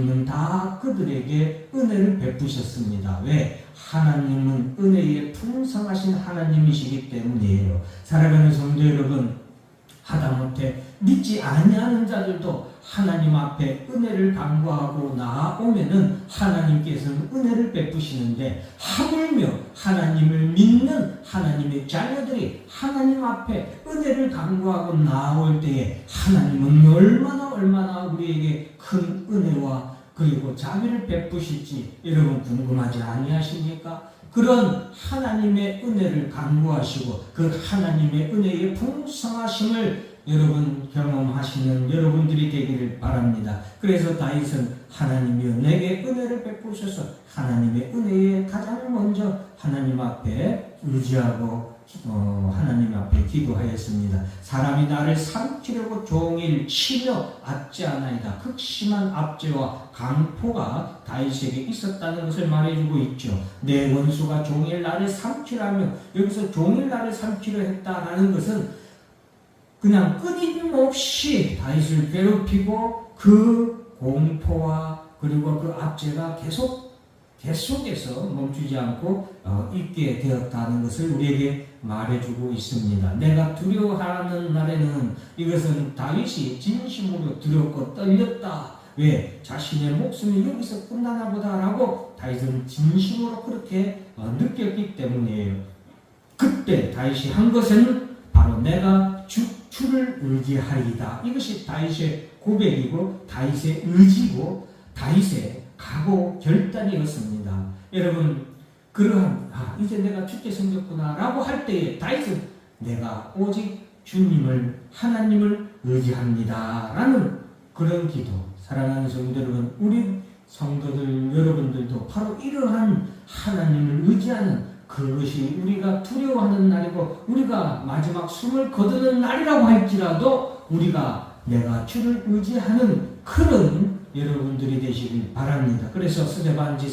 는 다 그들에게 은혜를 베푸셨습니다. 왜? 하나님은 은혜에 풍성하신 하나님이시기 때문이에요. 살아가는 성도 여러분, 하다못해 믿지 아니하는 자들도 하나님 앞에 은혜를 간구하고 나아오면은 하나님께서는 은혜를 베푸시는데 하물며 하나님을 믿는 하나님의 자녀들이 하나님 앞에 은혜를 간구하고 나아올 때에 하나님은 얼마나 얼마나 우리에게 큰 은혜와 그리고 자비를 베푸실지 여러분 궁금하지 아니하십니까? 그런 하나님의 은혜를 간구하시고 그 하나님의 은혜의 풍성하심을 여러분 경험하시는 여러분들이 되기를 바랍니다. 그래서 다윗은 하나님이여 내게 은혜를 베푸셔서 하나님의 은혜에 가장 먼저 하나님 앞에 의지하고 어, 하나님 앞에 기도하였습니다. 사람이 나를 삼키려고 종일 치며 압지 않아이다. 극심한 압제와 강포가 다윗에게 있었다는 것을 말해주고 있죠. 내 원수 가 종일 나를 삼키라며 여기서 종일 나를 삼키려 했다라는 것은 그냥 끊임없이 다윗을 괴롭히고 그 공포와 그리고 그 압제가 계속 계속해서 멈추지 않고 어, 있게 되었다는 것을 우리에게 말해주고 있습니다. 내가 두려워하는 날에는 이것은 다윗이 진심으로 두렵고 떨렸다. 왜 자신의 목숨이 여기서 끝나나 보다라고 다윗은 진심으로 그렇게 어, 느꼈기 때문이에요. 그때 다윗이 한 것은 바로 내가 주, 주를 의지하리이다. 이것이 다윗의 고백이고 다윗의 의지고 다윗의 각오 결단이었습니다. 여러분 그러한 아 이제 내가 죽게 생겼구나라고 할 때에 다윗은 내가 오직 주님을 하나님을 의지합니다라는 그런 기도 사랑하는 성도 여러분 우리 성도들 여러분들도 바로 이러한 하나님을 의지하는 그것이 우리가 두려워하는 날이고 우리가 마지막 숨을 거두는 날이라고 할지라도 우리가 내가 주를 의지하는 그런 여러분들이 되시길 바랍니다. 그래서 스데반지